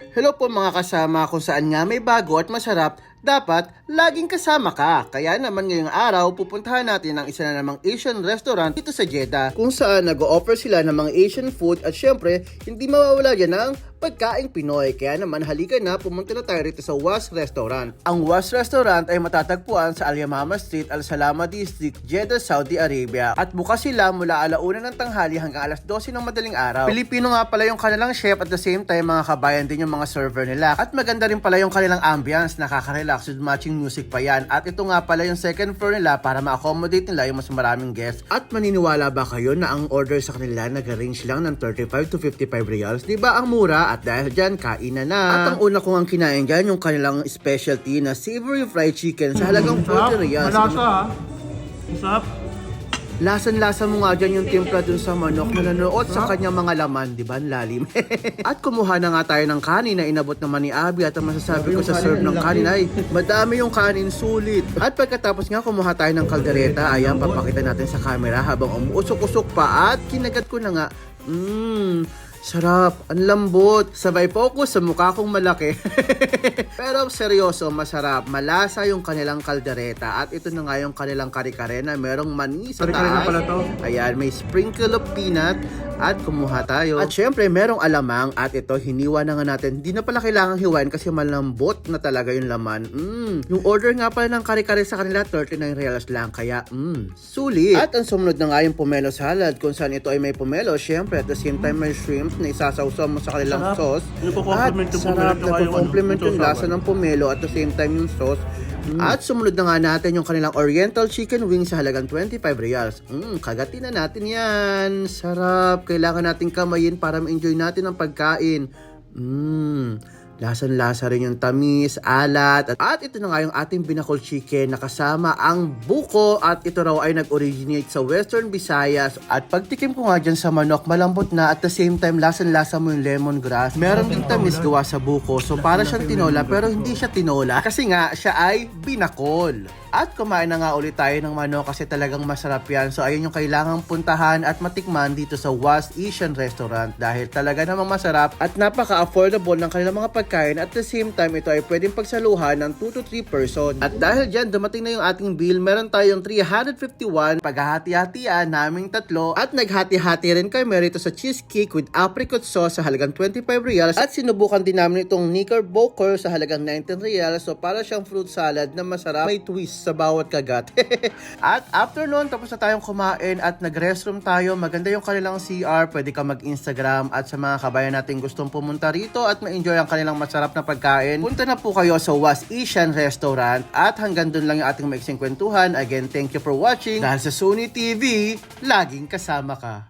Hello po mga kasama kung saan nga may bago at masarap, dapat laging kasama ka. Kaya naman ngayong araw, pupuntahan natin ang isa na namang Asian restaurant dito sa Jeddah kung saan nag-offer sila ng mga Asian food at syempre, hindi mawawala yan ng pagkaing Pinoy. Kaya naman halika na, pumunta na tayo rito sa Was Restaurant. Ang Was Restaurant ay matatagpuan sa Al Yamama Street, Al Salama District, Jeddah, Saudi Arabia. At bukas sila mula alauna ng tanghali hanggang alas 12 ng madaling araw. Pilipino nga pala yung kanilang chef at the same time mga kabayan din yung mga server nila. At maganda rin pala yung kanilang ambience, nakaka-relax with matching music pa yan. At ito nga pala yung second floor nila para ma-accommodate nila yung mas maraming guests. At maniniwala ba kayo na ang order sa kanila nag-range lang ng 35 to 55 reals? Di ba ang mura? At dahil dyan, kain na na. At ang una kong ang kinain dyan, yung kanilang specialty na savory fried chicken sa halagang 40 reals. Malasa ha. Masarap. Lasan-lasa mo nga dyan yung timpla dun sa manok na nanood sa kanyang mga laman, di ba? Ang lalim. at kumuha na nga tayo ng kanin na inabot naman ni Abby at ang masasabi ko sa serve ng kanin ay madami yung kanin, sulit. At pagkatapos nga kumuha tayo ng kaldereta, ayan, papakita natin sa camera habang umuusok-usok pa at kinagat ko na nga, mmm, Sarap, ang lambot, sabay focus sa mukha kong malaki. Pero seryoso, masarap, malasa yung kanilang kaldereta at ito na nga yung kanilang kare-kare na merong mani sa Kare-kare na taas. pala to. Ayan, may sprinkle of peanut at kumuha tayo. At syempre, merong alamang at ito, hiniwa na nga natin. Hindi na pala kailangang hiwain kasi malambot na talaga yung laman. Mm. Yung order nga pala ng kare-kare sa kanila, 39 reals lang. Kaya, mm, sulit. At ang sumunod na nga yung pomelo salad kung saan ito ay may pomelo. Syempre, at the same time may shrimp na isasawsaw mo sa kanilang Sarap. sauce. Nagko-complement At yung sarap, pomelo, tsaka yung nagko-complement ano, yung yung lasa ng pomelo at the same time yung sauce. At sumunod na nga natin yung kanilang oriental chicken wings sa halagang 25 reals. Mm, kagatin na natin yan. Sarap. Kailangan natin kamayin para ma-enjoy natin ang pagkain. Mmm. Lasan-lasa rin yung tamis, alat, at, ito na nga yung ating binakol chicken na kasama ang buko. At ito raw ay nag-originate sa Western Visayas. At pagtikim ko nga dyan sa manok, malambot na. At the same time lasan-lasa mo yung lemongrass. Meron ding tamis gawa sa buko. So para siyang tinola pero hindi siya tinola. Kasi nga siya ay binakol. At kumain na nga ulit tayo ng manok kasi talagang masarap yan. So ayun yung kailangang puntahan at matikman dito sa Was Asian Restaurant dahil talaga namang masarap at napaka-affordable ng kanilang mga pagkain. At the same time ito ay pwedeng pagsaluhan ng 2 to 3 person. At dahil dyan dumating na yung ating bill, meron tayong 351 paghahati-hatian naming tatlo. At naghati-hati rin kami rito sa cheesecake with apricot sauce sa halagang 25 reals. At sinubukan din namin itong knickerbocker sa halagang 19 reals. So para siyang fruit salad na masarap. May twist sa bawat kagat. at after nun, tapos na tayong kumain at nag-restroom tayo. Maganda yung kanilang CR. Pwede ka mag-Instagram at sa mga kabayan natin gustong pumunta rito at ma-enjoy ang kanilang masarap na pagkain. Punta na po kayo sa Was Asian Restaurant at hanggang dun lang yung ating maiksing kwentuhan. Again, thank you for watching. Dahil sa Sony TV, laging kasama ka.